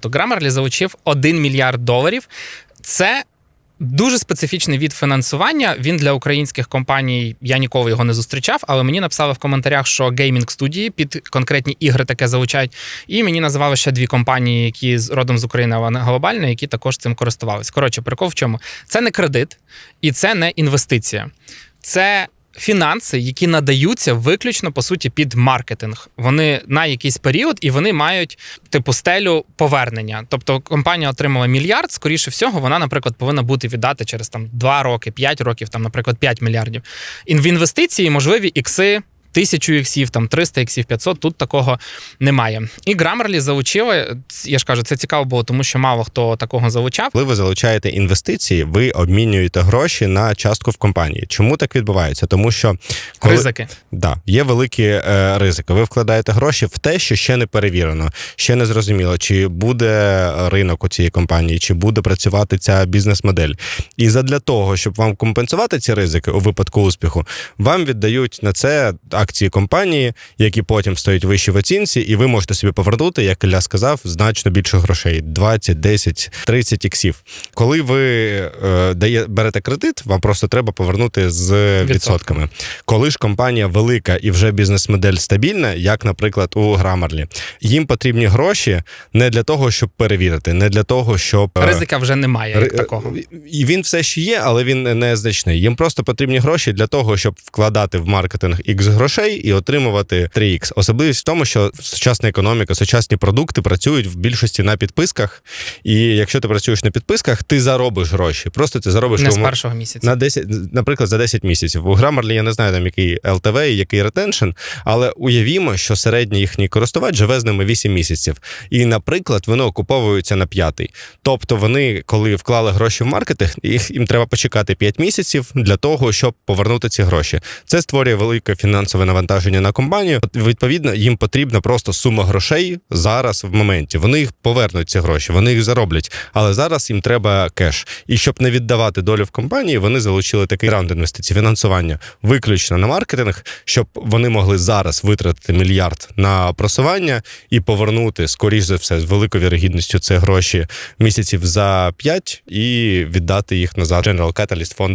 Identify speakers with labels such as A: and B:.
A: То Grammarly залучив 1 мільярд доларів. Це дуже специфічний від фінансування. Він для українських компаній я ніколи його не зустрічав, але мені написали в коментарях, що геймінг студії під конкретні ігри таке залучають. І мені називали ще дві компанії, які з родом з України, але не глобальні, які також цим користувалися. Коротше, прикол в чому? Це не кредит і це не інвестиція. Це фінанси, які надаються виключно по суті під маркетинг. Вони на якийсь період і вони мають типу стелю повернення. Тобто компанія отримала мільярд. Скоріше всього, вона, наприклад, повинна бути віддати через там 2 роки, 5 років, там, наприклад, 5 мільярдів. І в інвестиції можливі ікси. Тисячу іксів, там 300 іксів, 500, тут такого немає. І Grammarly залучили. Я ж кажу, це цікаво було, тому що мало хто такого залучав.
B: Коли ви залучаєте інвестиції, ви обмінюєте гроші на частку в компанії. Чому так відбувається? Тому що коли...
A: Ризики.
B: Да, є великі е, ризики. Ви вкладаєте гроші в те, що ще не перевірено, ще не зрозуміло, чи буде ринок у цієї компанії, чи буде працювати ця бізнес-модель. І задля того, щоб вам компенсувати ці ризики у випадку успіху, вам віддають на це акції компанії, які потім стоять вище в оцінці, і ви можете собі повернути, як Ілля сказав, значно більше грошей 20, 10, 30 іксів. Коли ви е, дає, берете кредит, вам просто треба повернути з
A: Відсотками.
B: відсотками. Коли ж компанія велика і вже бізнес-модель стабільна, як, наприклад, у Grammarly, їм потрібні гроші не для того, щоб перевірити, не для того, щоб е,
A: Ризика вже немає як такого.
B: І він все ще є, але він незначний. Їм просто потрібні гроші для того, щоб вкладати в маркетинг X грошей і отримувати 3X. Особливість в тому, що сучасна економіка, сучасні продукти працюють в більшості на підписках. І якщо ти працюєш на підписках, ти заробиш гроші. Просто ти заробиш
A: Не з першого місяця.
B: на 10, наприклад, за 10 місяців. У Grammarly я не знаю там який LTV і який ретеншн, але уявімо, що середній їхній користувач живе з ними 8 місяців. І, наприклад, вони окуповуються на п'ятий. Тобто вони, коли вклали гроші в маркетинг, їх їм треба почекати 5 місяців для того, щоб повернути ці гроші. Це створює велике фінансове навантаження на компанію. Відповідно, їм потрібна просто сума грошей зараз в моменті. Вони їх повернуть ці гроші, вони їх зароблять. Але зараз їм треба кеш. І щоб не віддавати долю в компанії, вони залучили такий раунд інвестицій, фінансування виключно на маркетинг, щоб вони могли зараз витратити мільярд на просування і повернути, скоріш за все, з великою вірогідністю це гроші місяців за 5 і віддати їх назад General Catalyst фонду.